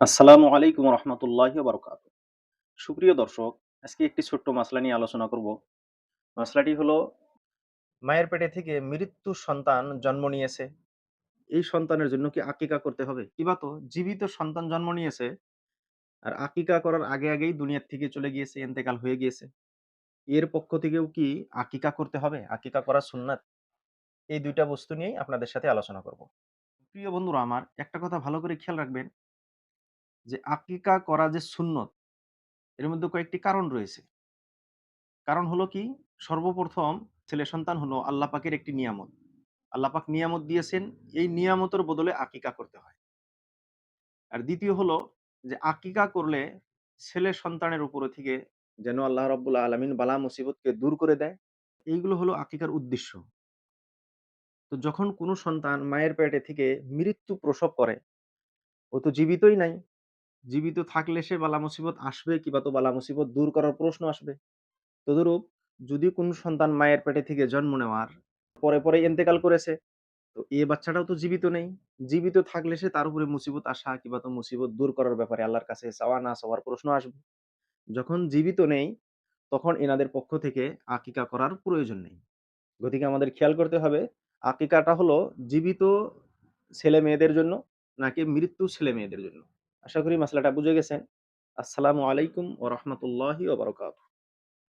আসসালামু আলাইকুম রহমতুল্লাহ বারকাত সুপ্রিয় দর্শক, আজকে একটি ছোট্ট মাসলা নিয়ে আলোচনা করব। মাসলাটি হলো, মায়ের পেটে থেকে মৃত্যু সন্তান জন্ম নিয়েছে। এই সন্তানের জন্য কি আকিকা করতে হবে? কিবা তো? জীবিত সন্তান জন্ম নিয়েছে, আর আকিকা করার আগে আগেই দুনিয়ার থেকে চলে গিয়েছে এন্তেকাল হয়ে গিয়েছে। এর পক্ষ থেকেও কি আকিকা করতে হবে? আকিকা করা সুন্নাত? এই দুইটা বস্তু নিয়েই আপনাদের সাথে আলোচনা করব। প্রিয় বন্ধুরা আমার, একটা কথা ভালো করে খেয়াল রাখবেন। যে আকিকা করা যে সুন্নত, এর মধ্যে কয়েকটি কারণ রয়েছে। কারণ হলো কি? সর্বপ্রথম ছেলে সন্তান হলো আল্লাহ পাকের একটি নিয়ামত। আল্লাহ পাক নিয়ামত দিয়েছেন, এই নিয়ামতের বদলে আকিকা করতে হয়। আর দ্বিতীয় হলো যে আকিকা করলে ছেলে সন্তানের উপরে থেকে যেন আল্লাহ রব্বুল্লাহ আলমিন বালা মুসিবতকে দূর করে দেয়, এইগুলো হলো আকিকার উদ্দেশ্য। তো যখন কোনো সন্তান মায়ের পেটে থেকে মৃত্যু প্রসব করে, ও তো জীবিতই নাই জীবিত থাকলে সে বালা মুসিবত আসবে কিবা তো বালা মুসিবত দূর করার প্রশ্ন আসবে। তদুরূপ যদি কোনো সন্তান মায়ের পেটে থেকে জন্ম নেওয়ার পরে পরে ইন্তেকাল করেছে, তো এ বাচ্চাটাও তো জীবিত নেই। জীবিত থাকলে সে তার উপরে মুসিবত আসা কিংবা তো মুসিবত দূর করার ব্যাপারে আল্লাহর কাছে চাওয়া না চাওয়ার প্রশ্ন আসবে। যখন জীবিত নেই, তখন এনাদের পক্ষ থেকে আকিকা করার প্রয়োজন নেই। গতিকে আমাদের খেয়াল করতে হবে, আকিকাটা হলো জীবিত ছেলে মেয়েদের জন্য নাকি মৃত্যু ছেলে মেয়েদের জন্য। আশা করি মাসলাটা বুঝে গেছেন। আসসালামু আলাইকুম ও রহমতুল্লাহি